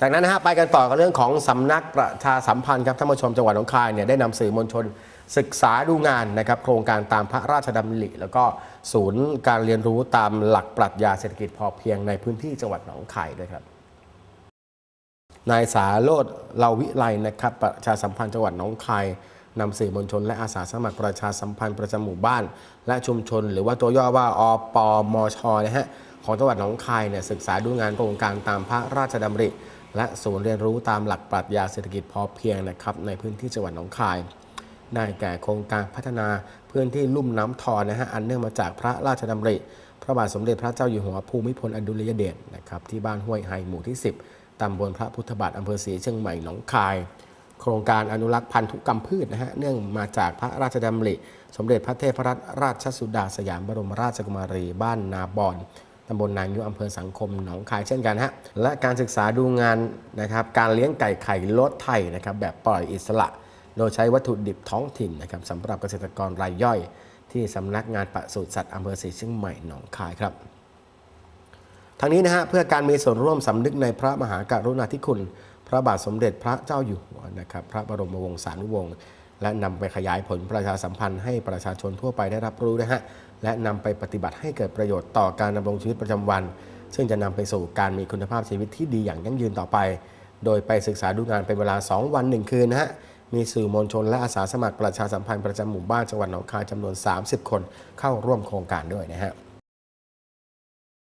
จากนั้นนะฮะไปกันต่อกับเรื่องของสำนักประชาสัมพันธ์ครับท่านผู้ชมจังหวัดหนองคายเนี่ยได้นำสื่อมวลชน ศึกษาดูงานนะครับโครงการตามพระราชดำริ แล้วก็ศูนย์การเรียนรู้ตามหลักปรัชญาเศรษฐกิจพอเพียงในพื้นที่จังหวัดหนองคายด้วยครับนายสาโรธเลาวิไลนะครับประชาสัมพันธ์จังหวัดหนองคายนำสื่อมวลชน และอาสาสมัครประชาสัมพันธ์ประจำหมู่บ้าน และชุมชน หรือว่าตัวย่อว่าอปมชนะฮะของจังหวัดหนองคายเนี่ยศึกษาดูงานโครงการตามพระราชดำริ และศูนย์เรียนรู้ตามหลักปรัชญาเศรษฐกิจพอเพียงนะครับในพื้นที่จังหวัดหนองคายได้แก่โครงการพัฒนาพื้นที่ลุ่มน้ำทอนนะฮะอันเนื่องมาจากพระราชดำริ พระบาทสมเด็จพระเจ้าอยู่หัวภูมิพลอดุลยเดชนะครับที่บ้านห้วยไฮหมู่ที่ 10ตำบลพระพุทธบาทอำเภอศรีเชียงใหม่หนองคาย โครงการอนุรักษ์พันธุกรรมพืชนะฮะเนื่องมาจากพระราชดำริ สมเด็จพระเทพรัตนราชสุดาสยามบรมราชกุมารีบ้านนาบอน ตำบลนางยุอำเภอสังคมหนองคายเช่นกันฮะและการศึกษาดูงานนะครับการเลี้ยงไก่ไข่ลดไทยนะครับแบบปล่อยอิสระ โดยใช้วัตถุดิบท้องถิ่นนะครับสำหรับเกษตรกรรายย่อย ที่สำนักงานปศุสัตว์อำเภอศรีเชียงใหม่หนองคายครับทั้งนี้นะฮะเพื่อการมีส่วนร่วมสำนึกในพระมหากรุณาธิคุณ พระบาทสมเด็จพระเจ้าอยู่หัวนะครับพระบรมวงศานุวงศ์ และนำไปขยายผลประชาสัมพันธ์ให้ประชาชนทั่วไปได้รับรู้นะฮะและนำไปปฏิบัติให้เกิดประโยชน์ต่อการดำรงชีวิตประจำวัน ซึ่งจะนำไปสู่การมีคุณภาพชีวิตที่ดีอย่างยั่งยืนต่อไป โดยไปศึกษาดูงานเป็นเวลา 2 วัน 1 คืนนะฮะมีสื่อมวลชนและอาสาสมัครประชาสัมพันธ์ประจำหมู่บ้านจังหวัดหนองคายจำนวน 30 คนเข้าร่วมโครงการด้วยนะฮะ